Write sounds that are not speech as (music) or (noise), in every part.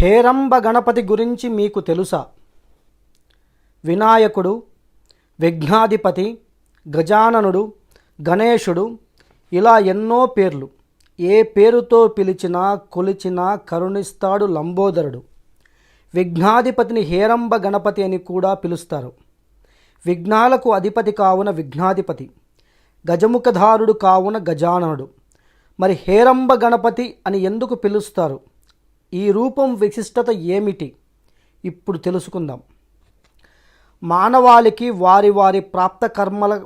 హేరంబ గణపతి గురించి మీకు తెలుసా? వినాయకుడు విఘ్నాధిపతి గజాననుడు గణేశుడు ఇలా ఎన్నో పేర్లు. ఏ పేరుతో పిలిచినా కొలిచినా కరుణిస్తాడు లంబోదరుడు. విఘ్నాధిపతిని హేరంబ గణపతి అని కూడా పిలుస్తారు. విఘ్నాలకు అధిపతి కావున విఘ్నాధిపతి గజముఖధారుడు కావున గజాననుడు. మరి హేరంబ గణపతి అని ఎందుకు పిలుస్తారు? ఈ రూపం విశిష్టత ఏమిటి? ఇప్పుడు తెలుసుకుందాం. మానవాళికి వారి వారి ప్రాప్త కర్మల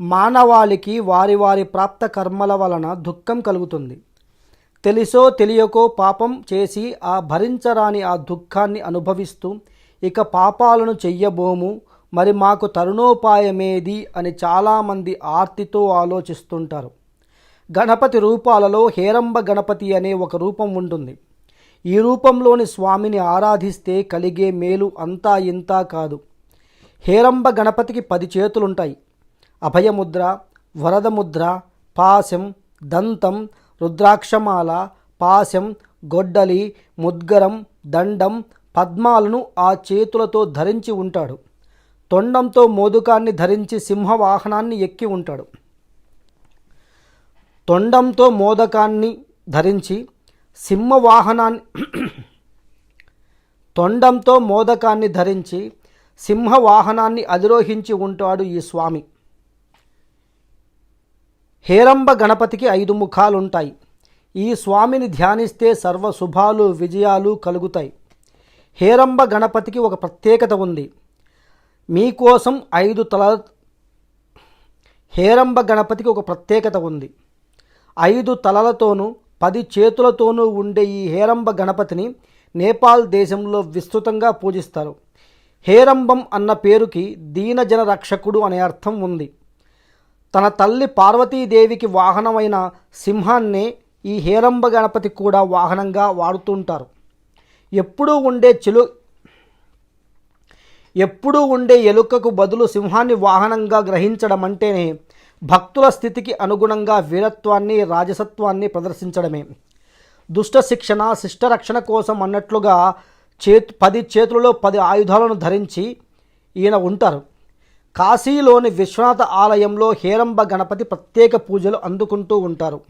మానవాళికి వారి వారి ప్రాప్త కర్మల వలన దుఃఖం కలుగుతుంది. తెలిసో తెలియకో పాపం చేసి ఆ భరించరాని ఆ దుఃఖాన్ని అనుభవిస్తూ ఇక పాపాలను చెయ్యబోము మరి మాకు తరుణోపాయమేది అని చాలామంది ఆర్తితో ఆలోచిస్తుంటారు. గణపతి రూపాలలో హేరంబ గణపతి అనే ఒక రూపం ఉంటుంది. ఈ రూపంలోని స్వామిని ఆరాధిస్తే కలిగే మేలు అంతా ఇంతా కాదు. హేరంబ గణపతికి పది చేతులుంటాయి. అభయముద్ర వరదముద్ర పాశం దంతం రుద్రాక్షమాల పాశం గొడ్డలి ముద్గరం దండం పద్మాలను ఆ చేతులతో ధరించి ఉంటాడు. తొండంతో మోదుకాన్ని ధరించి సింహవాహనాన్ని ఎక్కి ఉంటాడు. తొండంతో మోదకాన్ని ధరించి సింహవాహనాన్ని (clears throat) తొండంతో మోదకాన్ని ధరించి సింహవాహనాన్ని అధిరోహించి ఉంటాడు ఈ స్వామి. హేరంబ గణపతికి ఐదు ముఖాలుంటాయి. ఈ స్వామిని ధ్యానిస్తే సర్వ శుభాలు విజయాలు కలుగుతాయి. హేరంబ గణపతికి ఒక ప్రత్యేకత ఉంది. మీకోసం ఐదు తల హేరంబ గణపతికి ఒక ప్రత్యేకత ఉంది. ఐదు తలలతోనూ పది చేతులతోనూ ఉండే ఈ హేరంబ గణపతిని నేపాల్ దేశంలో విస్తృతంగా పూజిస్తారు. హేరంబం అన్న పేరుకి దీనజన రక్షకుడు అనే అర్థం ఉంది. తన తల్లి పార్వతీదేవికి వాహనమైన సింహాన్నే ఈ హేరంబ గణపతి కూడా వాహనంగా వాడుతుంటారు. ఎప్పుడూ ఉండే చెలు ఎప్పుడూ ఉండే ఎలుకకు బదులు సింహాన్ని వాహనంగా గ్రహించడం అంటేనే భక్తుల స్థితికి అనుగుణంగా వీరత్వాన్ని రాజసత్వాన్ని ప్రదర్శించడమే. దుష్ట శిక్షణ శిష్ట రక్షణ కోసం అన్నట్లుగా చేతు పది చేతులలో పది ఆయుధాలను ధరించి ఈయన ఉంటారు. కాశీలోని విశ్వనాథ ఆలయంలో హేరంబ గణపతి ప్రత్యేక పూజలు అందుకుంటూ ఉంటారు.